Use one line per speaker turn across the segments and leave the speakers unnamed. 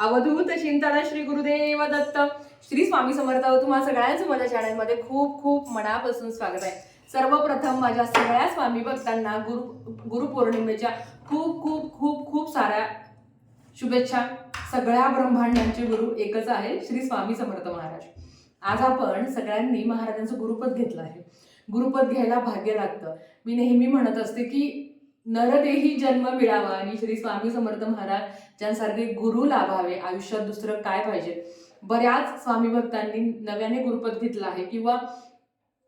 अवधूत चिंतन श्री गुरुदेव दत्त. श्री स्वामी समर्थ तुम्हा सगळ्यांचं माझ्या चॅनलमध्ये खूप खूप मनापासून स्वागत आहे. सर्वप्रथम माझ्या सगळ्या स्वामी भक्तांना गुरु गुरुपौर्णिमेच्या खूप खूप खूप खूप साऱ्या शुभेच्छा. सगळ्या ब्रह्मांडांचे गुरु एकच आहे श्री स्वामी समर्थ महाराज. आज आपण सगळ्यांनी महाराजांचं गुरुपद घेतलं आहे. गुरुपद घ्यायला भाग्य लागतं. मी नेहमी म्हणत असते की नरदेही जन्म मिळावा आणि श्री स्वामी समर्थ महाराज ज्यांसारखे गुरु लाभावे आयुष्यात दुसरं काय पाहिजे? बऱ्याच स्वामी भक्तांनी नव्याने गुरुपद घेतला आहे किंवा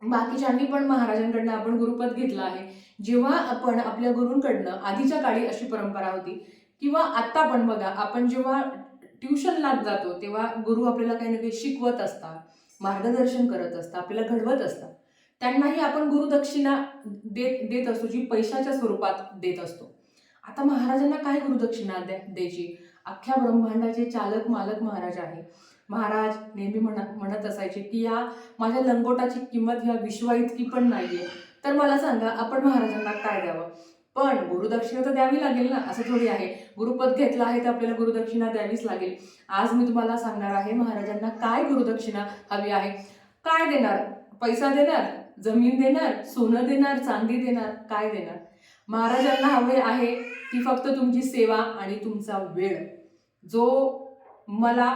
बाकीच्यांनी पण महाराजांकडनं आपण गुरुपद घेतलं आहे. जेव्हा आपण आपल्या गुरूंकडनं आधीच्या काळी अशी परंपरा होती किंवा आत्ता पण बघा आपण जेव्हा ट्युशनला जातो तेव्हा गुरु आपल्याला काही ना काही शिकवत असतात मार्गदर्शन करत असतात आपल्याला घडवत असतात. त्यांनाही आपण गुरुदक्षिणा देत देत असतो जी पैशाच्या स्वरूपात देत असतो. आता महाराजांना काय गुरुदक्षिणा द्या द्यायची? अख्ख्या ब्रह्मांडाचे चालक मालक महाराज आहे. महाराज नेहमी म्हणत म्हणत असायचे की या माझ्या लंगोटाची किंमत ह्या विश्वा इतकी पण नाहीये. तर मला सांगा आपण महाराजांना काय द्यावं? पण गुरुदक्षिणा तर द्यावी लागेल ना? असं थोडी आहे. गुरुपद घेतलं आहे तर आपल्याला गुरुदक्षिणा द्यावीच लागेल. आज मी तुम्हाला सांगणार आहे महाराजांना काय गुरुदक्षिणा हवी आहे. काय देणार? पैसा देणार? जमीन देणार? सोनं देणार? चांदी देणार? काय देणार? महाराजांना हवे आहे ती फक्त तुमची सेवा आणि तुमचा वेळ. जो मला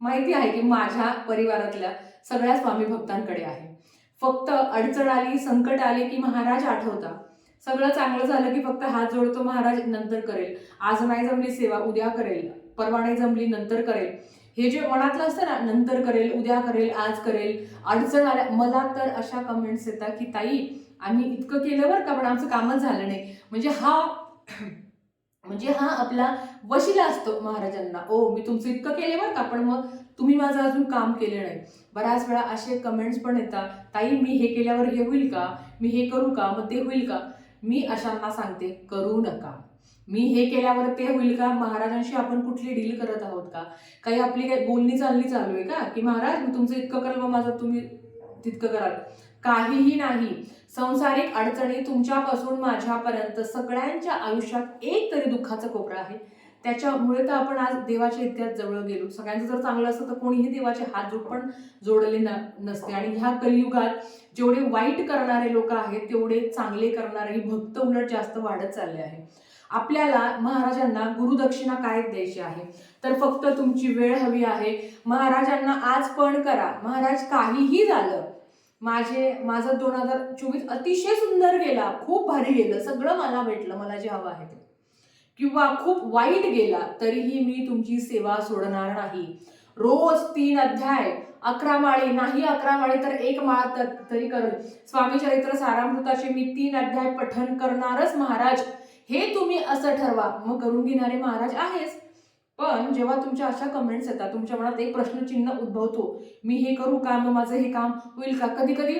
माहिती आहे की माझ्या परिवारातल्या सगळ्या स्वामी भक्तांकडे आहे. फक्त अडचण आली संकट आले की महाराज आठवता सगळं चांगलं झालं की फक्त हात जोडतो महाराज नंतर करेल. आज नाही जमली सेवा उद्या करेल. परवा नाही जमली नंतर करेल. हे जे मनातलं असतं ना नंतर करेल उद्या करेल आज करेल अडचण आल्या मला तर अशा कमेंट्स येतात की ताई आम्ही इतकं केलं बरं का पण आमचं कामच झालं नाही. म्हणजे हा म्हणजे हा आपला वशिला असतो महाराजांना. ओ मी तुमचं इतकं केलं बरं का पण मग तुम्ही माझं अजून काम केलं नाही. बऱ्याच वेळा असे कमेंट्स पण येतात. ताई मी हे केल्यावर हे होईल का? मी हे करू का? मग ते होईल का? मी अशांना सांगते करू नका. मी हे केल्यावर ते होईल का? महाराजांशी आपण कुठली डील करत आहोत का? काही आपली काही बोलणी चालली चालू आहे का? की महाराज मी तुमचं इतकं करेल मग माझं तुम्ही तितकं कराल. काहीही नाही. संसारिक अडचणी तुमच्यापासून माझ्यापर्यंत सगळ्यांच्या आयुष्यात एक तरी दुःखाचं कोपरा आहे. त्याच्यामुळे तर आपण आज देवाच्या इतक्यात जवळ गेलो. सगळ्यांचं जर चांगलं असतं तर कोणीही देवाचे हात जोड पण जोडले न नसते. आणि ह्या कलियुगात जेवढे वाईट करणारे लोक आहेत तेवढे चांगले करणारे भक्त उलट जास्त वाढत चालले आहे. आपल्याला महाराजांना गुरुदक्षिणा काय द्यायची आहे? तर फक्त तुमची वेळ हवी आहे. महाराजांना आज पण करा. महाराज काहीही झालं माझे माझं दोन हजार चोवीस अतिशय सुंदर गेला. खूप भारी गेलं. सगळं मला भेटलं. मला जे हवं आहे ते. किंवा खूप वाईट गेला तरीही मी तुमची सेवा सोडणार नाही. रोज तीन अध्याय. अकरा माळी. नाही अकरा माळी तर एक माळ तर तरी करून स्वामी चरित्र सारामृताचे मी तीन अध्याय पठन करणारच महाराज. हे तुम्ही असं ठरवा. मग करून घेणारे महाराज आहेच. पण जेव्हा तुमच्या अशा कमेंट्स येतात तुमच्या मनात एक प्रश्नचिन्ह उद्भवतो मी हे करू का? मग माझं हे काम होईल का? कधी कधी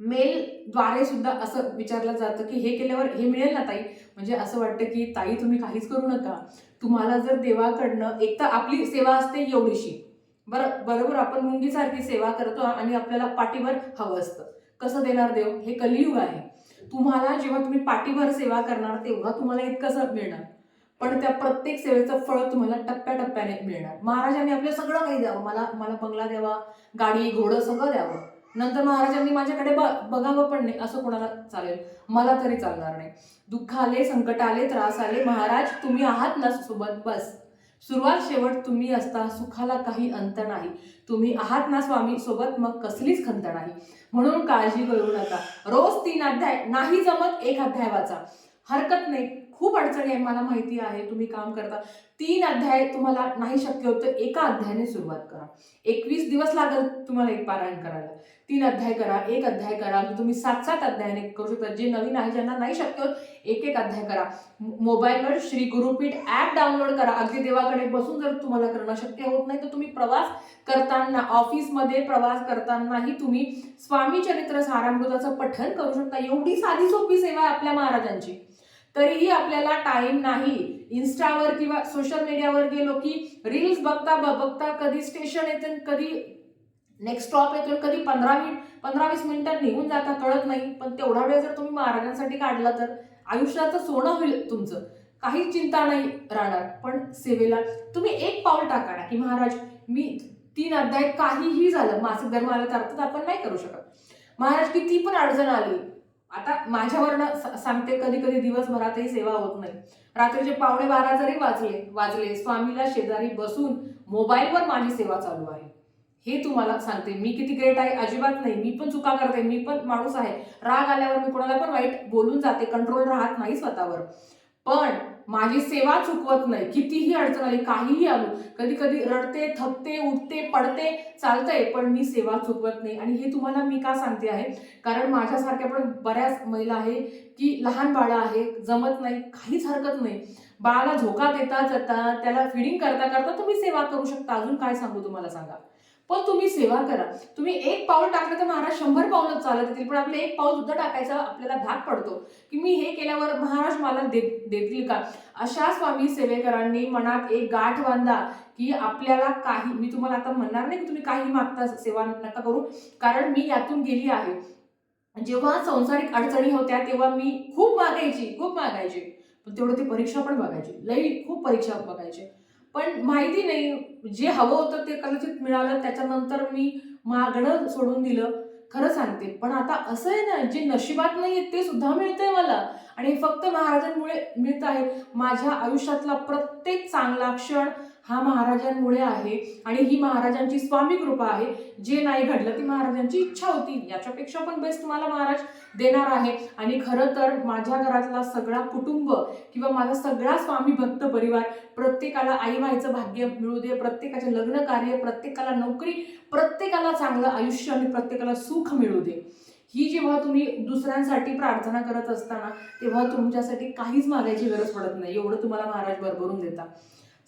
मेलद्वारे सुद्धा असं विचारलं जातं की हे केल्यावर हे मिळेल ना ताई? म्हणजे असं वाटतं की ताई तुम्ही काहीच करू नका. तुम्हाला जर देवाकडनं एक तर आपली सेवा असते एवढीशी. बरं बरोबर आपण मुंगीसारखी सेवा करतो आणि आपल्याला पाठीवर हवं असतं. कसं देणार देव? हे कलियुग आहे. तुम्हाला जेव्हा तुम्ही पाठीभर सेवा करणार तेव्हा तुम्हाला इतकंसं मिळणार. पण त्या प्रत्येक सेवेचं फळ तुम्हाला टप्प्याटप्प्याने मिळणार. महाराजांनी आपलं सगळं काही द्यावं. मला मला बंगला द्यावा गाडी घोडं सगळं द्यावं. नंतर महाराजांनी माझ्याकडे बघावं पण नाही. असं कोणाला चालेल? मला तरी चालणार नाही. दुःख आले संकट आले त्रास आले. महाराज तुम्ही आहात ना सोबत? बस. सुरुवात शेवट तुम्ही असता. सुखाला काही अंत नाही. तुम्ही आहात ना स्वामी सोबत? मग कसलीच खंत नाही. म्हणून काळजी करू नका. रोज तीन अध्याय. नाही जमत एक अध्याय वाचा. हरकत नाही. खूप अडचणी आहे मला माहिती आहे तुम्ही काम करता. तीन अध्याय तुम्हाला नाही शक्य होतं एका अध्यायाने सुरुवात करा. एकवीस दिवस लागल तुम्हाला एक पारायण करायला. तीन अध्याय करा एक अध्याय करा तुम्ही सात सात अध्यायाने करू शकता. जे नवीन आहे ज्यांना नाही शक्य होत एक एक अध्याय करा. मोबाईलवर श्री गुरुपीठ ॲप डाउनलोड करा. अगदी देवाकडे बसून जर तुम्हाला करणं शक्य होत नाही तर तुम्ही प्रवास करताना ऑफिसमध्ये प्रवास करतानाही तुम्ही स्वामी चरित्र सारामृताचं पठन करू शकता. एवढी साधी सोपी सेवा आहे आपल्या महाराजांची. तरीही आपल्याला टाइम नाही. इन्स्टावर किंवा सोशल मीडियावर गेलो की रील्स बघता ब- बघता कधी स्टेशन येतं कधी नेक्स्ट स्टॉप येतो कधी पंधरा मिनिट पंधरा वीस मिनिटात निघून जाता कळत नाही. पण तेवढा वेळ जर तुम्ही महाराजांसाठी काढला तर आयुष्याचं सोनं होईल तुमचं. काही चिंता नाही राहणार. पण सेवेला तुम्ही एक पाऊल टाका ना की महाराज मी तीन अध्याय काहीही झालं मासिक धर्म आला तर अर्थात आपण नाही करू शकत. महाराज किती पण अडचण आली आता माझ्यावरनं सांगते कधी कधी दिवसभरातही सेवा होत नाही. रात्रीचे पावणे बारा जरी वाजले वाजले स्वामीला शेजारी बसून मोबाईलवर माझी सेवा चालू आहे. हे तुम्हाला सांगते. मी किती ग्रेट आहे अजिबात नाही. मी पण चुका करते. मी पण माणूस आहे. राग आल्यावर मी कोणाला पण वाईट बोलून जाते. कंट्रोल राहत नाही स्वतःवर. पण माझी सेवा चुकवत नाही. कितीही अडचण आली काहीही आलो कधी कधी रडते थकते उठते पडते चालतंय पण मी सेवा चुकवत नाही. आणि हे तुम्हाला मी का सांगते आहे? कारण माझ्यासारख्या पण बऱ्याच महिला आहे की लहान बाळं आहे जमत नाही काहीच हरकत नाही. बाळाला झोका देता जाता त्याला फिडिंग करता करता तुम्ही सेवा करू शकता. अजून काय सांगू तुम्हाला सांगा? पण तुम्ही सेवा करा. तुम्ही एक पाऊल टाकलं तर महाराज शंभर पाऊलच चालत येतील पण आपलं एक पाऊल सुद्धा टाकायचा आपल्याला धाक पडतो. की मी हे केल्यावर महाराज मला दे देतील का? अशा स्वामी सेवेकरांनी मनात एक गाठ बांधा की आपल्याला काही मी तुम्हाला आता म्हणणार नाही की तुम्ही काही मागता सेवा नका करू. कारण मी यातून गेली आहे. जेव्हा संसारिक अडचणी होत्या तेव्हा मी खूप मागायची खूप मागायची पण तेवढं ती परीक्षा पण बघायची. लई खूप परीक्षा बघायची. पण माहिती नाही. जे हवं होतं ते कदाचित मिळालं त्याच्यानंतर मी मागणं सोडून दिलं. खरं सांगते पण आता असं आहे ना जे नशिबात नाही ते सुद्धा मिळतंय मला. आणि हे फक्त महाराजांमुळे मिळत आहे. माझ्या आयुष्यातला प्रत्येक चांगला क्षण हा महाराजांमुळे आहे आणि ही महाराजांची स्वामी कृपा आहे. जे नाही घडलं ती महाराजांची इच्छा होती. याच्यापेक्षा पण बेस्ट तुम्हाला महाराज देणार आहे. आणि खरं तर माझ्या घरातला सगळा कुटुंब किंवा माझा सगळा स्वामी भक्त परिवार प्रत्येकाला आई व्हायचं भाग्य मिळू दे प्रत्येकाचे लग्न कार्य प्रत्येकाला नोकरी प्रत्येकाला चांगलं आयुष्य आणि प्रत्येकाला सुख मिळू दे. ही जेव्हा तुम्ही दुसऱ्यांसाठी प्रार्थना करत असताना तेव्हा तुमच्यासाठी काहीच मागायची गरज पडत नाही. एवढं तुम्हाला महाराज भरभरून देता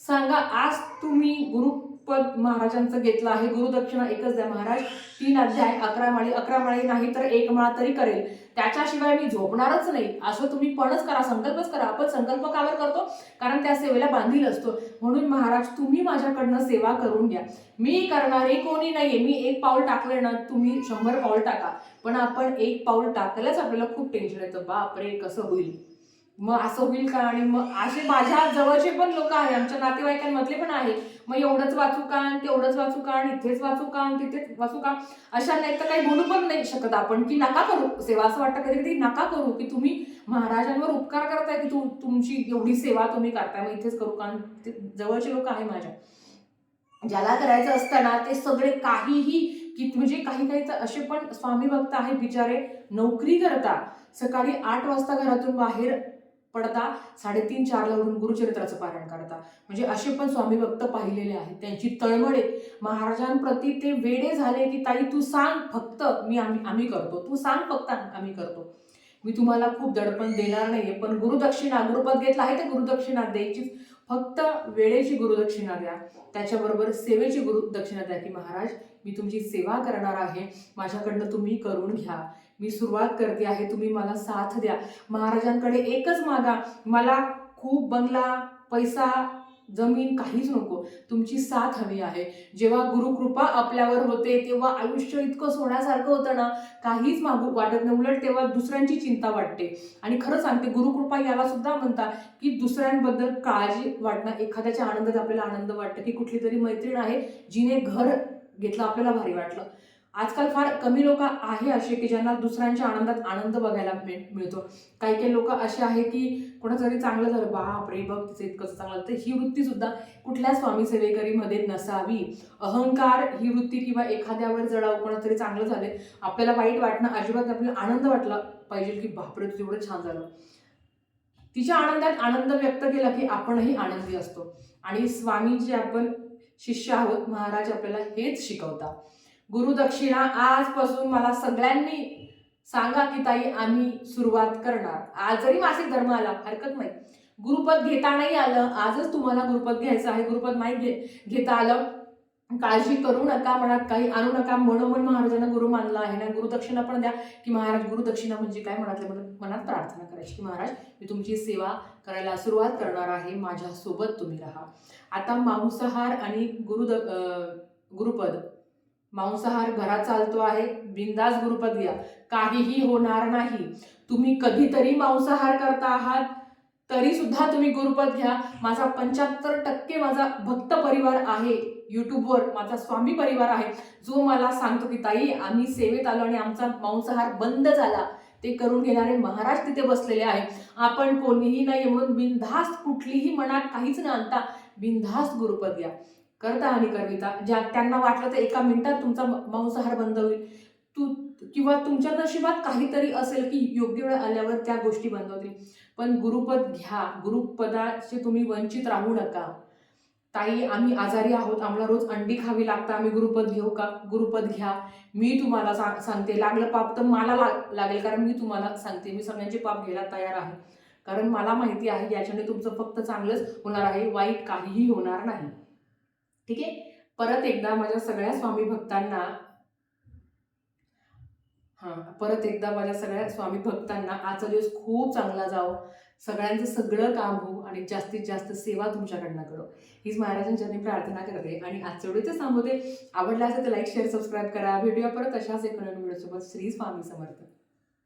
सांगा आज तुम्ही गुरुपद महाराजांचं घेतलं आहे गुरुदक्षिणा एकच द्या महाराज तीन अध्याय अकरा माळी अकरा माळी नाही तर एक माळा तरी करेल. त्याच्याशिवाय मी झोपणारच नाही. असं तुम्ही पणच करा संकल्पच करा. आपण संकल्प कावर करतो? कारण त्या सेवेला बांधील असतो. म्हणून महाराज तुम्ही माझ्याकडनं सेवा करून घ्या. मी करणारे कोणी नाहीये. मी एक पाऊल टाकले ना तुम्ही शंभर पाऊल टाका. पण आपण एक पाऊल टाकल्याच आपल्याला खूप टेन्शन येतं. बापरे कसं होईल? मग असं होईल का? आणि मग असे माझ्या जवळचे पण लोक आहे आमच्या नातेवाईकांमधले पण आहे मग एवढंच वाचू का आणि तेवढंच वाचू का आणि इथेच वाचू का आणि तिथेच वाचू का? अशा नाही तर काही बोलू पण नाही शकत आपण की नका करू. सेवा असं वाटतं कधी कधी नका करू की तुम्ही महाराजांवर उपकार करताय की तू तुमची एवढी सेवा तुम्ही करताय मग इथेच करू का? आणि जवळचे लोक आहे माझ्या. ज्याला करायचं असतं ना ते सगळे काहीही की म्हणजे काही काही तर असे पण स्वामी भक्त आहेत बिचारे नोकरी करता सकाळी आठ वाजता घरातून बाहेर पडता साडेतीन चारला उठून गुरुचरित्राचं पारायण करता. म्हणजे असे पण स्वामी भक्त पाहिलेले आहेत. त्यांची तळमळे महाराजांप्रती ते वेडे झाले की ताई तू सांग फक्त मी आम्ही आम्ही करतो. तू सांग फक्त आम्ही करतो. मी तुम्हाला खूप दडपण देणार नाहीये पण गुरुदक्षिणा गुरुपद घेतला आहे तर गुरुदक्षिणा द्यायची फक्त वेळेची गुरुदक्षिणा द्या. त्याच्याबरोबर सेवेची गुरुदक्षिणा द्या की महाराज मी तुमची सेवा करणार आहे. माझ्याकडनं तुम्ही करून घ्या. मी सुरुवात करते आहे तुम्ही मला साथ द्या. महाराजांकडे एकच मागा मला खूप बंगला पैसा जमीन काहीच नको. तुमची साथ हवी आहे. जेव्हा गुरुकृपा आपल्यावर होते तेव्हा आयुष्य इतकं सोन्यासारखं होतं ना काहीच मागू वाटत नाही. उलट तेव्हा दुसऱ्यांची चिंता वाटते. आणि खरं सांगते गुरुकृपा याला सुद्धा म्हणतात की दुसऱ्यांबद्दल काळजी वाटणं एखाद्याच्या आनंदात आपल्याला आनंद वाटतं. की कुठली तरी मैत्रीण आहे जिने घर घेतलं आपल्याला भारी वाटलं. आजकाल फार कमी लोक आहे असे की ज्यांना दुसऱ्यांच्या आनंदात आनंद बघायला मिळ- मिळतो. काही काही लोक असे आहे की कोणाचं जरी चांगलं झालं बाप रे बघ तिचं इतकं चांगलं तर ही वृत्ती सुद्धा कुठल्या स्वामी सेवेकरीमध्ये नसावी. अहंकार ही वृत्ती किंवा एखाद्यावर जळाव कोणातरी चांगलं झाले आपल्याला वाईट वाटणं अजिबात आपल्याला आनंद वाटला पाहिजे की बापरे तुझं एवढं छान झालं. तिच्या आनंदात आनंद व्यक्त केला की आपणही आनंदी असतो. आणि स्वामी जे आपण शिष्य आहोत महाराज आपल्याला हेच शिकवतात. गुरुदक्षिणा आजपासून मला सगळ्यांनी सांगा की ताई आम्ही सुरुवात करणार. आज जरी मासिक धर्म आला हरकत नाही. गुरुपद घेता नाही आलं आजच तुम्हाला गुरुपद घ्यायचं आहे. गुरुपद नाही घे घेता आलं. काळजी करू नका मनात काही आणू नका. मनोमन महाराजांना गुरु मानला आहे ना. गुरुदक्षिणा पण द्या. की महाराज गुरुदक्षिणा म्हणजे काय? मनातल्या मनात मनात प्रार्थना करायची की महाराज मी तुमची सेवा करायला सुरुवात करणार आहे. माझ्यासोबत तुम्ही राहा. आता मांसाहार आणि गुरुद गुरुपद. मांसाहार घरात चालतो आहे बिंदास गुरुपद घ्या. काहीही होणार नाही. तुम्ही कधीतरी मांसाहार करता आहात तरी सुद्धा तुम्ही गुरुपद घ्या. माझा पंच्याहत्तर टक्के माझा भक्त परिवार आहे. युट्यूबवर माझा स्वामी परिवार आहे. जो मला सांगतो की ताई आम्ही सेवेत आलो आणि आमचा मांसाहार बंद झाला. ते करून घेणारे महाराज तिथे बसलेले आहे आपण कोणीही नाही म्हणून बिनधास्त कुठलीही मनात काहीच न आणता बिनधास्त गुरुपद घ्या. करता आणि करविता. ज्या त्यांना वाटलं तर एका मिनिटात तुमचा मांसाहार बंद होईल. तू किंवा तुमच्या नशिबात काहीतरी असेल की योग्य वेळ आल्यावर त्या गोष्टी बंद होतील. पण गुरुपद घ्या. गुरुपदाचे तुम्ही वंचित राहू नका. ताई आम्ही आजारी आहोत. आम्हाला रोज अंडी खावी लागतं आम्ही गुरुपद घेऊ का? गुरुपद घ्या. मी तुम्हाला सांग सांगते. लागलं पाप तर मला लाग लागेल कारण मी तुम्हाला सांगते. मी सगळ्यांचे पाप घ्यायला तयार आहे. कारण मला माहिती आहे याच्याने तुमचं फक्त चांगलंच होणार आहे. वाईट काहीही होणार नाही. ठीक आहे? परत एकदा माझ्या सगळ्या स्वामी भक्तांना हां परत एकदा माझ्या सगळ्या स्वामी भक्तांना आजचा दिवस खूप चांगला जाओ. सगळ्यांचं सगळं काम हो आणि जास्तीत जास्त सेवा तुमच्याकडनं करो. हीच महाराजांच्या मी प्रार्थना करते आणि आजच्या व्हिडिओचे सांगते आवडला असेल तर लाईक शेअर सबस्क्राईब करा. भेटूया परत अशाच एक नवीन व्हिडिओसोबत. श्री स्वामी समर्थ.